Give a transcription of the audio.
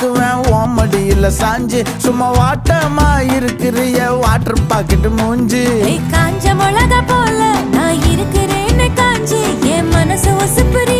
பார்க்குவேன் ஓமடியில சாஞ்சு. சும்மா வாட்டமா இருக்கிறிய water packet மூஞ்சி. காஞ்ச மிளகா போல நான் இருக்கிறேன்னு காஞ்சி. என் மனசு ஒசுப்புரிய